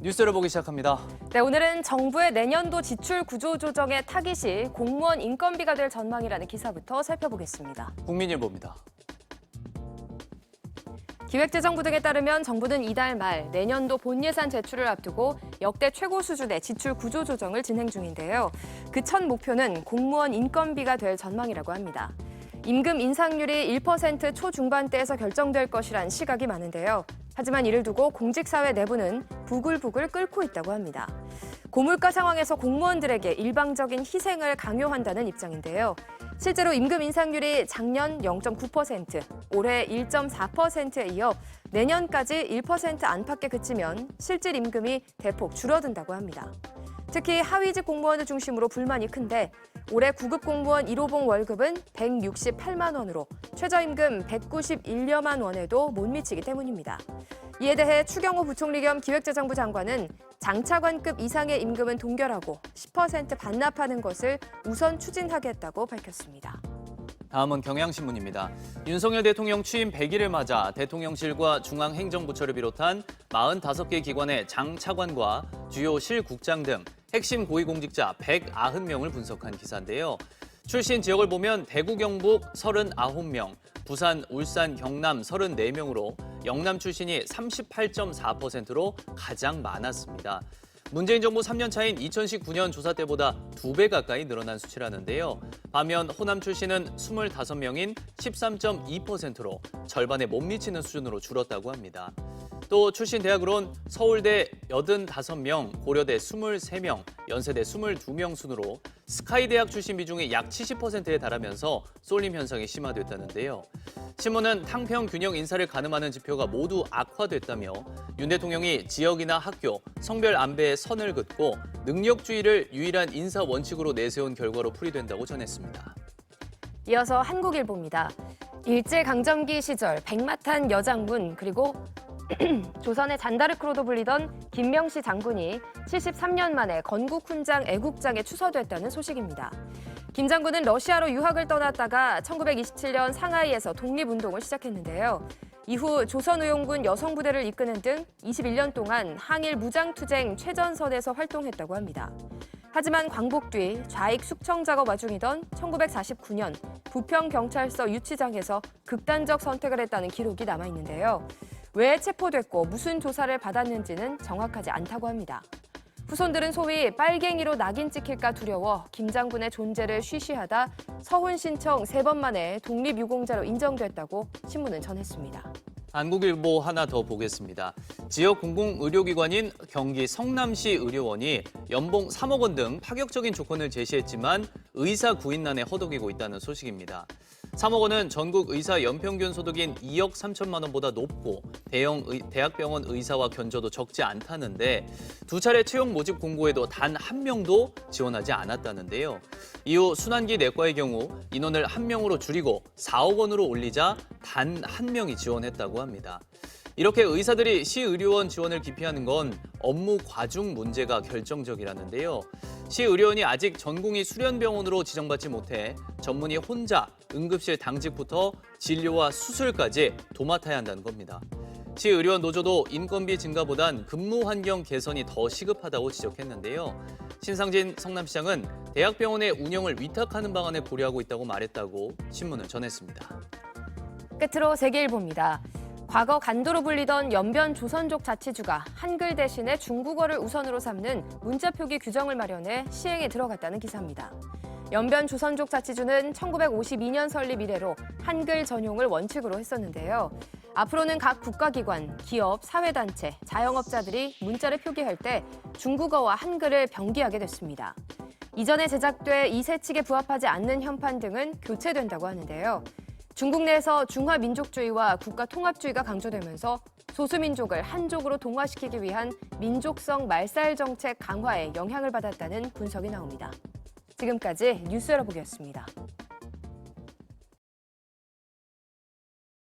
뉴스를 보기 시작합니다. 네, 오늘은 정부의 내년도 지출 구조 조정의 타깃이 공무원 인건비가 될 전망이라는 기사부터 살펴보겠습니다. 국민일보입니다. 기획재정부 등에 따르면 정부는 이달 말 내년도 본 예산 제출을 앞두고 역대 최고 수준의 지출 구조 조정을 진행 중인데요. 그 첫 목표는 공무원 인건비가 될 전망이라고 합니다. 임금 인상률이 1% 초중반대에서 결정될 것이란 시각이 많은데요. 하지만 이를 두고 공직사회 내부는 부글부글 끓고 있다고 합니다. 고물가 상황에서 공무원들에게 일방적인 희생을 강요한다는 입장인데요. 실제로 임금 인상률이 작년 0.9%, 올해 1.4%에 이어 내년까지 1% 안팎에 그치면 실질 임금이 대폭 줄어든다고 합니다. 특히 하위직 공무원을 중심으로 불만이 큰데 올해 구급 공무원 1호봉 월급은 168만 원으로 최저임금 191여만 원에도 못 미치기 때문입니다. 이에 대해 추경호 부총리 겸 기획재정부 장관은 장차관급 이상의 임금은 동결하고 10% 반납하는 것을 우선 추진하겠다고 밝혔습니다. 다음은 경향신문입니다. 윤석열 대통령 취임 100일을 맞아 대통령실과 중앙행정부처를 비롯한 45개 기관의 장차관과 주요 실국장 등 핵심 고위공직자 190명을 분석한 기사인데요. 출신 지역을 보면 대구, 경북 39명, 부산, 울산, 경남 34명으로 영남 출신이 38.4%로 가장 많았습니다. 문재인 정부 3년 차인 2019년 조사 때보다 두배 가까이 늘어난 수치라는데요. 반면 호남 출신은 25명인 13.2%로 절반에 못 미치는 수준으로 줄었다고 합니다. 또 출신 대학으론 서울대 85명, 고려대 23명, 연세대 22명 순으로 스카이 대학 출신 비중이 약 70%에 달하면서 쏠림 현상이 심화됐다는데요. 신문은 탕평 균형 인사를 가늠하는 지표가 모두 악화됐다며 윤 대통령이 지역이나 학교, 성별 안배에 선을 긋고 능력주의를 유일한 인사 원칙으로 내세운 결과로 풀이된다고 전했습니다. 이어서 한국일보입니다. 일제강점기 시절 백마탄 여장군 그리고 조선의 잔다르크로도 불리던 김명시 장군이 73년 만에 건국 훈장 애국장에 추서됐다는 소식입니다. 김 장군은 러시아로 유학을 떠났다가 1927년 상하이에서 독립운동을 시작했는데요. 이후 조선의용군 여성부대를 이끄는 등 21년 동안 항일 무장투쟁 최전선에서 활동했다고 합니다. 하지만 광복 뒤 좌익 숙청 작업 와중이던 1949년 부평경찰서 유치장에서 극단적 선택을 했다는 기록이 남아 있는데요. 왜 체포됐고 무슨 조사를 받았는지는 정확하지 않다고 합니다. 후손들은 소위 빨갱이로 낙인 찍힐까 두려워 김 장군의 존재를 쉬쉬하다 서훈 신청 세 번 만에 독립유공자로 인정됐다고 신문은 전했습니다. 한국일보 하나 더 보겠습니다. 지역 공공 의료기관인 경기 성남시 의료원이 연봉 3억 원 등 파격적인 조건을 제시했지만 의사 구인난에 허덕이고 있다는 소식입니다. 3억 원은 전국 의사 연평균 소득인 2억 3천만 원보다 높고 대형 의- 대학병원 의사와 견저도 적지 않다는데 두 차례 채용 모집 공고에도 단 한 명도 지원하지 않았다는데요. 이후 순환기 내과의 경우 인원을 한 명으로 줄이고 4억 원으로 올리자 단 한 명이 지원했다고 합니다. 이렇게 의사들이 시의료원 지원을 기피하는 건 업무 과중 문제가 결정적이라는데요. 시의료원이 아직 전공의 수련병원으로 지정받지 못해 전문의 혼자 응급실 당직부터 진료와 수술까지 도맡아야 한다는 겁니다. 시의료원 노조도 인건비 증가보단 근무 환경 개선이 더 시급하다고 지적했는데요. 신상진 성남시장은 대학병원의 운영을 위탁하는 방안을 고려하고 있다고 말했다고 신문은 전했습니다. 끝으로 세계일보입니다. 과거 간도로 불리던 연변 조선족 자치주가 한글 대신에 중국어를 우선으로 삼는 문자 표기 규정을 마련해 시행에 들어갔다는 기사입니다. 연변 조선족 자치주는 1952년 설립 이래로 한글 전용을 원칙으로 했었는데요. 앞으로는 각 국가기관, 기업, 사회단체, 자영업자들이 문자를 표기할 때 중국어와 한글을 병기하게 됐습니다. 이전에 제작돼 이세칙에 부합하지 않는 현판 등은 교체된다고 하는데요. 중국 내에서 중화 민족주의와 국가 통합주의가 강조되면서 소수민족을 한족으로 동화시키기 위한 민족성 말살 정책 강화에 영향을 받았다는 분석이 나옵니다. 지금까지 뉴스 열어보기였습니다.